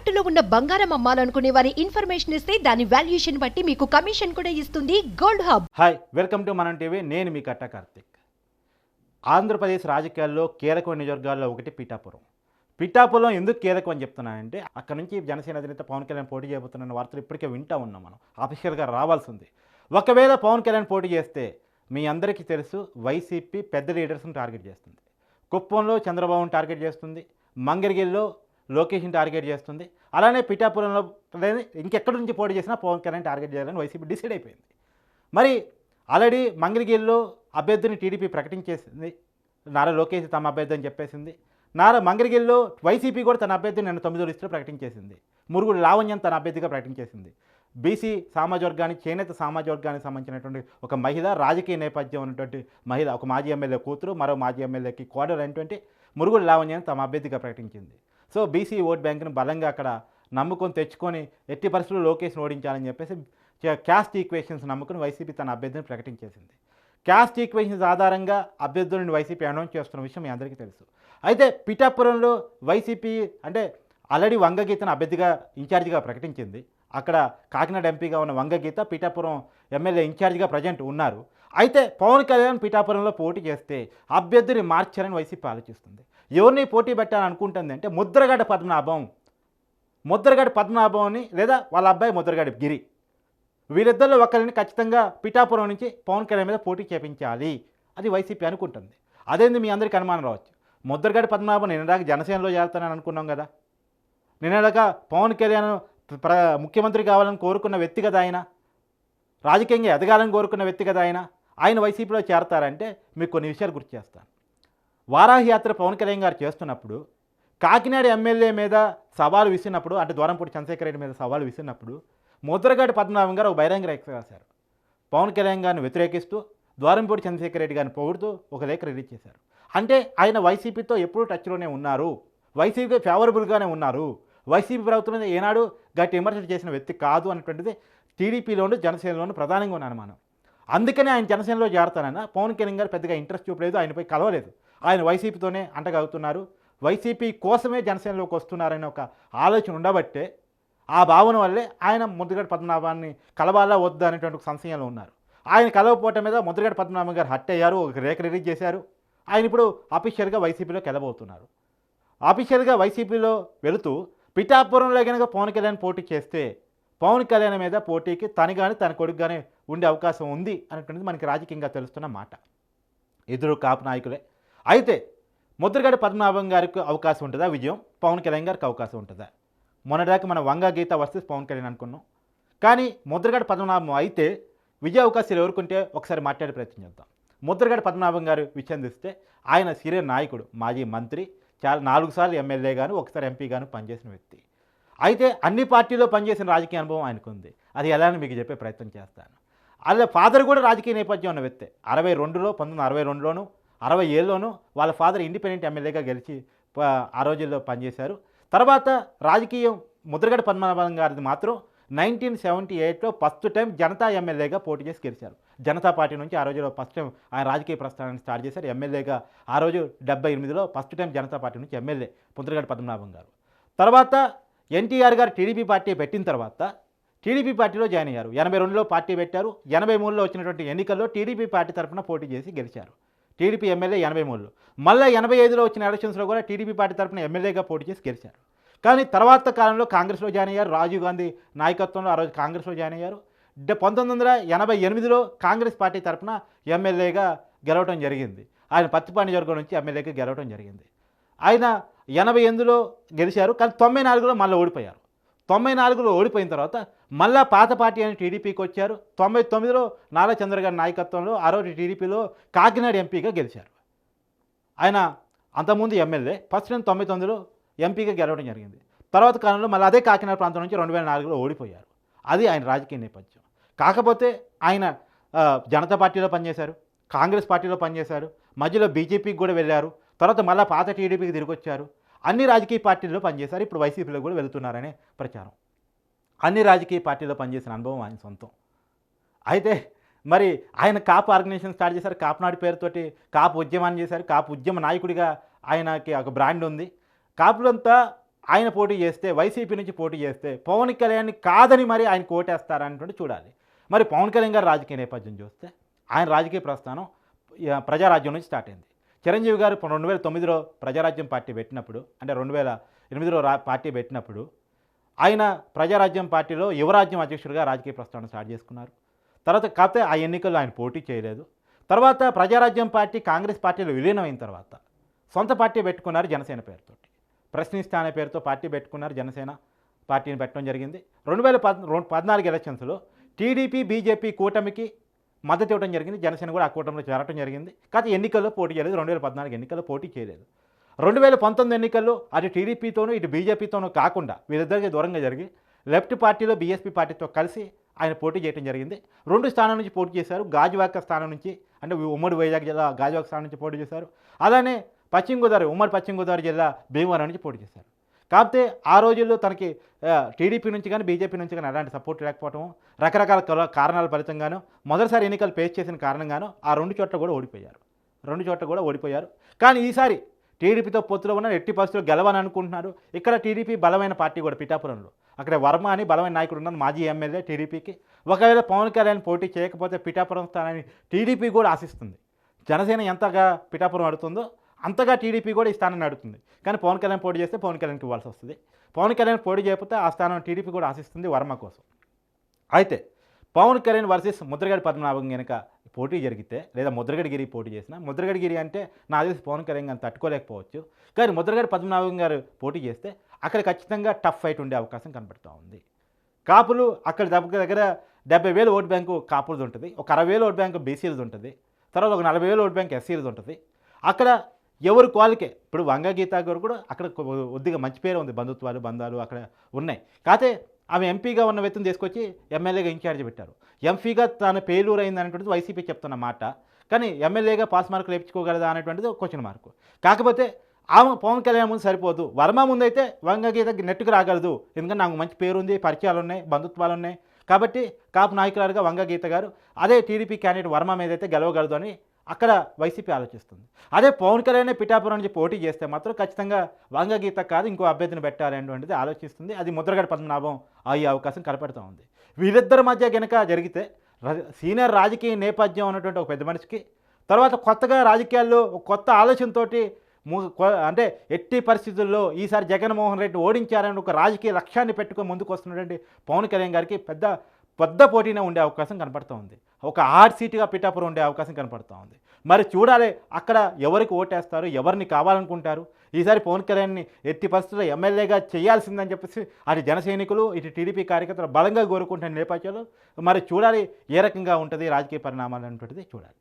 తాకట్టులో ఉన్న బంగారం అమ్మాలనుకునే వారి ఇన్ఫర్మేషన్ ఇస్తే దాని వాల్యుయేషన్ బట్టి మీకు కమిషన్ కూడా ఇస్తుంది gold hub. Hi welcome to Manam TV. నేను మీ కట్ట కార్తిక్. ఆంధ్రప్రదేశ్ రాజకీయాల్లో కీలకమైన నియోజకవర్గాల్లో ఒకటి పిఠాపురం. పిఠాపురం ఎందుకు కీలకం అని చెప్తున్నానంటే అక్కడ నుంచి జనసేన అధినేత పవన్ కళ్యాణ్ పోటీ చేయబోతున్న వార్తలు ఇప్పటికే వింటా ఉన్నాం మనం. అఫీషియల్గా రావాల్సింది. ఒకవేళ పవన్ కళ్యాణ్ పోటీ చేస్తే మీ అందరికీ తెలుసు వైసీపీ పెద్ద లీడర్స్ని టార్గెట్ చేస్తుంది. కుప్పంలో చంద్రబాబును టార్గెట్ చేస్తుంది. మంగరిగిల్లో లోకేష్ని టార్గెట్ చేస్తుంది. అలానే పిఠాపురంలో ఇంకెక్కడి నుంచి పోటీ చేసినా పవన్ కళ్యాణ్ టార్గెట్ చేయాలని వైసీపీ డిసైడ్ అయిపోయింది. మరి ఆల్రెడీ మంగళగిరిలో అభ్యర్థిని టీడీపీ ప్రకటించేసింది. నారా లోకేష్ తమ అభ్యర్థి అని చెప్పేసింది. నారా మంగళగిరిలో వైసీపీ కూడా తన అభ్యర్థిని నిన్న తొమ్మిదో లిస్టులో ప్రకటించేసింది. మురుగుడు లావణ్యం తన అభ్యర్థిగా ప్రకటించేసింది. బీసీ సామాజిక వర్గానికి చేనేత సామాజిక వర్గానికి సంబంధించినటువంటి ఒక మహిళ రాజకీయ నేపథ్యం ఉన్నటువంటి మహిళ ఒక మాజీ ఎమ్మెల్యే కూతురు మరో మాజీ ఎమ్మెల్యేకి కోడలు అయినటువంటి మురుగుడు లావణ్యాన్ని తమ అభ్యర్థిగా ప్రకటించింది. సో బీసీ ఓట్ బ్యాంకును బలంగా అక్కడ నమ్ముకొని తెచ్చుకొని ఎట్టి పరిస్థితుల్లో లోకేష్ను ఓడించాలని చెప్పేసి క్యాస్ట్ ఈక్వేషన్స్ నమ్ముకుని వైసీపీ తన అభ్యర్థిని ప్రకటించేసింది. క్యాస్ట్ ఈక్వేషన్స్ ఆధారంగా అభ్యర్థులను వైసీపీ అనౌన్స్ చేస్తున్న విషయం మీ అందరికీ తెలుసు. అయితే పిఠాపురంలో వైసీపీ అంటే ఆల్రెడీ వంగగీతను అభ్యర్థిగా ఇన్ఛార్జిగా ప్రకటించింది. అక్కడ కాకినాడ ఎంపీగా ఉన్న వంగగీత పిఠాపురం ఎమ్మెల్యే ఇన్ఛార్జిగా ప్రజెంట్ ఉన్నారు. అయితే పవన్ కళ్యాణ్ పిఠాపురంలో పోటీ చేస్తే అభ్యర్థిని మార్చారని వైసీపీ ఆలోచిస్తుంది. ఎవరిని పోటీ పెట్టాలని అనుకుంటుంది అంటే ముద్రగడ పద్మనాభం. ముద్రగడ పద్మనాభంని లేదా వాళ్ళ అబ్బాయి ముద్రగడ గిరి. వీళ్ళిద్దరిలో ఒకరిని ఖచ్చితంగా పిఠాపురం నుంచి పవన్ కళ్యాణ్ మీద పోటీ చేపించాలి. అది వైసీపీ అనుకుంటుంది. అదేంది మీ అందరికీ అనుమానం రావచ్చు? ముద్రగడ పద్మనాభం నిన్నదాకా జనసేనలో చేరుతానని అనుకున్నాం కదా. నిన్నదాకా పవన్ కళ్యాణ్ ప్ర ముఖ్యమంత్రి కావాలని కోరుకున్న వ్యక్తి కదా ఆయన. రాజకీయంగా ఎదగాలని కోరుకున్న వ్యక్తి కదా ఆయన. ఆయన వైసీపీలో చేరతారంటే మీకు కొన్ని విషయాలు గుర్తు చేస్తాను. వారాహయాత్ర పవన్ కళ్యాణ్ గారు చేస్తున్నప్పుడు కాకినాడ ఎమ్మెల్యే మీద సవాలు విసినప్పుడు అంటే ద్వారంపూడి చంద్రశేఖర రెడ్డి మీద సవాలు విసిరినప్పుడు ముద్రగడ్డ పద్మనాభం గారు ఒక బహిరంగ లేఖ రాశారు. పవన్ కళ్యాణ్ గారిని వ్యతిరేకిస్తూ ద్వారంపూడి చంద్రశేఖర రెడ్డి గారిని పొగుడుతూ ఒక లేఖ రిలీజ్ చేశారు. అంటే ఆయన వైసీపీతో ఎప్పుడూ టచ్లోనే ఉన్నారు. వైసీపీ ఫేవరబుల్గానే ఉన్నారు. వైసీపీ ప్రభుత్వం మీద ఏనాడు గట్టి విమర్శలు చేసిన వ్యక్తి కాదు అన్నటువంటిది టీడీపీలోను జనసేనలోను ప్రధానంగా ఉన్న అనుమానం. అందుకనే ఆయన జనసేనలో చేరతానన్న పవన్ కళ్యాణ్ గారు పెద్దగా ఇంట్రెస్ట్ చూపలేదు ఆయనపై కలవలేదు. ఆయన వైసీపీతోనే అంటగలుగుతున్నారు వైసీపీ కోసమే జనసేనలోకి వస్తున్నారనే ఒక ఆలోచన ఉండబట్టే ఆ భావన వల్లే ఆయన ముద్రగడ పద్మనాభాన్ని కలవాలా వద్దా అనేటువంటి సంశయంలో ఉన్నారు. ఆయన కలవపోవటం మీద ముద్రగడ పద్మనాభం గారు హట్ అయ్యారు ఒక రేఖ రిలీజ్ చేశారు. ఆయన ఇప్పుడు అఫీషియల్గా వైసీపీలోకి వెళ్ళబోతున్నారు అఫీషియల్గా వైసీపీలో వెళుతూ పిఠాపురంలో కనుక పవన్ కళ్యాణ్ పోటీ చేస్తే పవన్ కళ్యాణ్ మీద పోటీకి తను కానీ తన కొడుకు కానీ ఉండే అవకాశం ఉంది అనేటువంటిది మనకి రాజకీయంగా తెలుస్తున్న మాట. ఎదురు కాపు నాయకులే అయితే ముద్రగడ పద్మనాభం గారికి అవకాశం ఉంటుందా? విజయం? పవన్ కళ్యాణ్ గారికి అవకాశం ఉంటుందా? మొన్నటిదాకా మన వంగ గీత వస్తే పవన్ కళ్యాణ్ అనుకున్నాం. కానీ ముద్రగడ పద్మనాభం అయితే విజయ అవకాశాలు ఎవరుకుంటే ఒకసారి మాట్లాడే ప్రయత్నం చేద్దాం. ముద్రగడ పద్మనాభం గారు విషయం ఆయన సీనియర్ నాయకుడు మాజీ మంత్రి చాలా నాలుగు సార్లు ఎమ్మెల్యే గాను ఒకసారి ఎంపీ గాను పనిచేసిన వ్యక్తి. అయితే అన్ని పార్టీలో పనిచేసిన రాజకీయ అనుభవం ఆయనకుంది. అది ఎలా అని మీకు చెప్పే ప్రయత్నం చేస్తాను. అలా ఫాదర్ కూడా రాజకీయ నేపథ్యం ఉన్న వ్యక్తే. అరవై రెండులో పంతొమ్మిది అరవై రెండులోను అరవై ఏళ్ళలోనూ వాళ్ళ ఫాదర్ ఇండిపెండెంట్ ఎమ్మెల్యేగా గెలిచి ఆ రోజుల్లో పనిచేశారు. తర్వాత రాజకీయం ముద్రగడ పద్మనాభం గారిది మాత్రం నైన్టీన్ సెవెంటీ ఎయిట్లో ఫస్ట్ టైం జనతా ఎమ్మెల్యేగా పోటీ చేసి గెలిచారు. జనతా పార్టీ నుంచి ఆ రోజులో ఫస్ట్ టైం ఆయన రాజకీయ ప్రస్థానాన్ని స్టార్ట్ చేశారు. ఎమ్మెల్యేగా ఆ రోజు డెబ్బై ఎనిమిదిలో ఫస్ట్ టైం జనతా పార్టీ నుంచి ఎమ్మెల్యే ముద్రగడ పద్మనాభం గారు. తర్వాత ఎన్టీఆర్ గారు టీడీపీ పార్టీ పెట్టిన తర్వాత టీడీపీ పార్టీలో జాయిన్ అయ్యారు. ఎనభై రెండులో పార్టీ పెట్టారు. ఎనభై మూడులో వచ్చినటువంటి ఎన్నికల్లో టీడీపీ పార్టీ తరఫున పోటీ చేసి గెలిచారు. టీడీపీ ఎమ్మెల్యే ఎనభై మూడులో. మళ్ళీ ఎనభై ఐదులో వచ్చిన ఎలక్షన్స్లో కూడా టీడీపీ పార్టీ తరఫున ఎమ్మెల్యేగా పోటీ చేసి గెలిచారు. కానీ తర్వాత కాలంలో కాంగ్రెస్లో జాయిన్ అయ్యారు. రాజీవ్ గాంధీ నాయకత్వంలో ఆ రోజు కాంగ్రెస్లో జాయిన్ అయ్యారు. పంతొమ్మిది వందల ఎనభై ఎనిమిదిలో కాంగ్రెస్ పార్టీ తరఫున ఎమ్మెల్యేగా గెలవటం జరిగింది. ఆయన పత్తిపాటి నియోజకవర్గం నుంచి ఎమ్మెల్యేగా గెలవడం జరిగింది. ఆయన ఎనభై ఎనిమిదిలో గెలిచారు. కానీ తొంభై నాలుగులో మళ్ళీ ఓడిపోయారు. తొంభై నాలుగులో ఓడిపోయిన తర్వాత మళ్ళా పాత పార్టీ అని టీడీపీకి వచ్చారు. తొంభై తొమ్మిదిలో నారా చంద్రగారి నాయకత్వంలో ఆ రోజు టీడీపీలో కాకినాడ ఎంపీగా గెలిచారు. ఆయన అంతకుముందు ఎమ్మెల్యే ఫస్ట్ నేను తొంభై తొమ్మిదిలో ఎంపీగా గెలవడం జరిగింది. తర్వాత కాలంలో మళ్ళీ అదే కాకినాడ ప్రాంతం నుంచి రెండు వేల నాలుగులో ఓడిపోయారు. అది ఆయన రాజకీయ నేపథ్యం. కాకపోతే ఆయన జనతా పార్టీలో పనిచేశారు కాంగ్రెస్ పార్టీలో పనిచేశారు మధ్యలో బీజేపీకి కూడా వెళ్ళారు. తర్వాత మళ్ళీ పాత టీడీపీకి తిరిగి వచ్చారు. అన్ని రాజకీయ పార్టీల్లో పనిచేశారు. ఇప్పుడు వైసీపీలో కూడా వెళుతున్నారనే ప్రచారం. అన్ని రాజకీయ పార్టీలో పనిచేసిన అనుభవం ఆయన సొంతం. అయితే మరి ఆయన కాపు ఆర్గనైజేషన్ స్టార్ట్ చేశారు. కాపునాడు పేరుతోటి కాపు ఉద్యమాన్ని చేశారు. కాపు ఉద్యమ నాయకుడిగా ఆయనకి ఒక బ్రాండ్ ఉంది. కాపులంతా ఆయన పోటీ చేస్తే వైసీపీ నుంచి పోటీ చేస్తే పవన్ కళ్యాణ్ని కాదని మరి ఆయన కోటేస్తారనేటువంటి చూడాలి. మరి పవన్ కళ్యాణ్ గారు రాజకీయ నేపథ్యం చూస్తే ఆయన రాజకీయ ప్రస్థానం ప్రజారాజ్యం నుంచి స్టార్ట్ అయింది. చిరంజీవి గారు రెండు వేల తొమ్మిదిలో ప్రజారాజ్యం పార్టీ పెట్టినప్పుడు అంటే రెండు వేల ఎనిమిదిలో రా పార్టీ పెట్టినప్పుడు ఆయన ప్రజారాజ్యం పార్టీలో యువరాజ్యం అధ్యక్షుడిగా రాజకీయ ప్రస్థానం స్టార్ట్ చేసుకున్నారు. తర్వాత కాకపోతే ఆ ఎన్నికల్లో ఆయన పోటీ చేయలేదు. తర్వాత ప్రజారాజ్యం పార్టీ కాంగ్రెస్ పార్టీలో విలీనమైన తర్వాత సొంత పార్టీ పెట్టుకున్నారు జనసేన పేరుతోటి. ప్రశ్నిస్తా అనే పేరుతో పార్టీ పెట్టుకున్నారు జనసేన పార్టీని పెట్టడం జరిగింది. రెండు వేల పద్ పద్నాలుగు ఎలక్షన్స్లో టీడీపీ బీజేపీ కూటమికి మద్దతు ఇవ్వడం జరిగింది. జనసేన కూడా ఆ కూటమిలో చేరటం జరిగింది. కాకపోతే ఎన్నికల్లో పోటీ చేయలేదు. రెండు వేల పద్నాలుగు ఎన్నికల్లో పోటీ చేయలేదు. రెండు వేల పంతొమ్మిది ఎన్నికల్లో అటు టీడీపీతోనూ ఇటు బీజేపీతోనూ కాకుండా వీరిద్దరికి దూరంగా జరిగి లెఫ్ట్ పార్టీలో బీఎస్పీ పార్టీతో కలిసి ఆయన పోటీ చేయడం జరిగింది. రెండు స్థానం నుంచి పోటీ చేశారు. గాజువాక స్థానం నుంచి అంటే ఉమ్మడి వైజాగ్ జిల్లా గాజువాక స్థానం నుంచి పోటీ చేశారు. అలానే పశ్చిమ గోదావరి ఉమ్మడి పశ్చిమ గోదావరి జిల్లా భీమవరం నుంచి పోటీ చేశారు. కాకపోతే ఆ రోజుల్లో తనకి టీడీపీ నుంచి కానీ బీజేపీ నుంచి కానీ అలాంటి సపోర్ట్ లేకపోవడం రకరకాల కల- కారణాల ఫలితంగాను మొదటిసారి ఎన్నికలు ఫేస్ చేసిన కారణంగాను ఆ రెండు చోట్ల కూడా ఓడిపోయారు. రెండు చోట్ల కూడా ఓడిపోయారు. కానీ ఈసారి టీడీపీతో పొత్తులో ఉన్న ఎట్టి పరిస్థితులు గెలవని అనుకుంటున్నారు ఇక్కడ టీడీపీ బలమైన పార్టీ కూడా పిఠాపురంలో. అక్కడ వర్మ అని బలమైన నాయకుడు ఉన్నారు మాజీ ఎమ్మెల్యే టీడీపీకి. ఒకవేళ పవన్ కళ్యాణ్ పోటీ చేయకపోతే పిఠాపురం స్థానాన్ని టీడీపీ కూడా ఆశిస్తుంది. జనసేన ఎంతగా పిఠాపురం అడుతుందో అంతగా టీడీపీ కూడా ఈ స్థానాన్ని అడుగుతుంది కానీ పవన్ కళ్యాణ్ పోటీ చేస్తే పవన్ కళ్యాణ్కి ఇవ్వాల్సి వస్తుంది. పవన్ కళ్యాణ్ పోటీ చేయకపోతే ఆ స్థానం టీడీపీ కూడా ఆశిస్తుంది వర్మ కోసం. అయితే పవన్ కళ్యాణ్ వర్సెస్ ముద్రగడి పద్మనాభం కనుక పోటీ జరిగితే లేదా ముద్రగడి గిరి పోటీ చేసిన ముద్రగడి గిరి అంటే నా తెలిసి పవన్ కళ్యాణ్ గారిని తట్టుకోలేకపోవచ్చు. కానీ ముద్రగడి పద్మనాభం గారు పోటీ చేస్తే అక్కడ ఖచ్చితంగా టఫ్ ఫైట్ ఉండే అవకాశం కనబడుతూ ఉంది. కాపులు అక్కడ దగ్గర దగ్గర డెబ్బై వేలు ఓటు బ్యాంకు కాపులది ఉంటుంది ఒక అరవై వేలు ఓటు బ్యాంకు బీసీలది ఉంటుంది తర్వాత ఒక నలభై వేలు ఓటు బ్యాంక్ ఎస్సీలది ఉంటుంది. అక్కడ ఎవరు క్వాలికే? ఇప్పుడు వంగ గీత గారు కూడా అక్కడ కొద్దిగా మంచి పేరు ఉంది బంధుత్వాలు బంధాలు అక్కడ ఉన్నాయి. కాకపోతే ఆమె ఎంపీగా ఉన్న వ్యక్తిని తీసుకొచ్చి ఎమ్మెల్యేగా ఇన్ఛార్జ్ పెట్టారు. ఎంపీగా తన పేలూరు అయింది అనేటువంటిది వైసీపీ చెప్తున్న మాట. కానీ ఎమ్మెల్యేగా పాస్ మార్కులు వేయించుకోగలదా అనేటువంటిది క్వశ్చన్ మార్కు కాకపోతే ఆమె పవన్ కళ్యాణ్ ముందు సరిపోదు. వర్మ ముందు అయితే వంగగీత నెట్టుకు రాగలదు. ఎందుకంటే నాకు మంచి పేరుంది పరిచయాలు ఉన్నాయి బంధుత్వాలు ఉన్నాయి. కాబట్టి కాపు నాయకురాలుగా వంగగీత గారు అదే టీడీపీ క్యాండిడేట్ వర్మ మీద అయితే గెలవగలదు అని అక్కడ వైసీపీ ఆలోచిస్తుంది. అదే పవన్ కళ్యాణ్ పిఠాపురం నుంచి పోటీ చేస్తే మాత్రం ఖచ్చితంగా వంగగీత కాదు ఇంకో అభ్యర్థిని పెట్టాలి అనేటువంటిది ఆలోచిస్తుంది. అది ముద్రగడ పద్మనాభం అయ్యే అవకాశం కనపడుతూ ఉంది. వీరిద్దరి మధ్య గనక జరిగితే సీనియర్ రాజకీయ నేపథ్యం ఉన్నటువంటి ఒక పెద్ద మనిషికి తర్వాత కొత్తగా రాజకీయాల్లో ఒక కొత్త ఆలోచనతోటి అంటే ఎట్టి పరిస్థితుల్లో ఈసారి జగన్మోహన్ రెడ్డి ఓడించారని ఒక రాజకీయ లక్ష్యాన్ని పెట్టుకొని ముందుకు వస్తున్నటువంటి పవన్ కళ్యాణ్ గారికి పెద్ద పెద్ద పోటీనే ఉండే అవకాశం కనపడుతూ ఉంది. ఒక హార్డ్ సీటుగా పిఠాపురం ఉండే అవకాశం కనపడుతూ ఉంది. మరి చూడాలి అక్కడ ఎవరికి ఓటేస్తారు ఎవరిని కావాలనుకుంటారు? ఈసారి పవన్ కళ్యాణ్ని ఎట్టి పరిస్థితుల్లో ఎమ్మెల్యేగా చేయాల్సిందని చెప్పేసి అటు జన సైనికులు ఇటు టీడీపీ కార్యకర్తలు బలంగా కోరుకుంటున్న నేపథ్యంలో మరి చూడాలి ఏ రకంగా ఉంటుంది రాజకీయ పరిణామాలు అనేటువంటిది చూడాలి.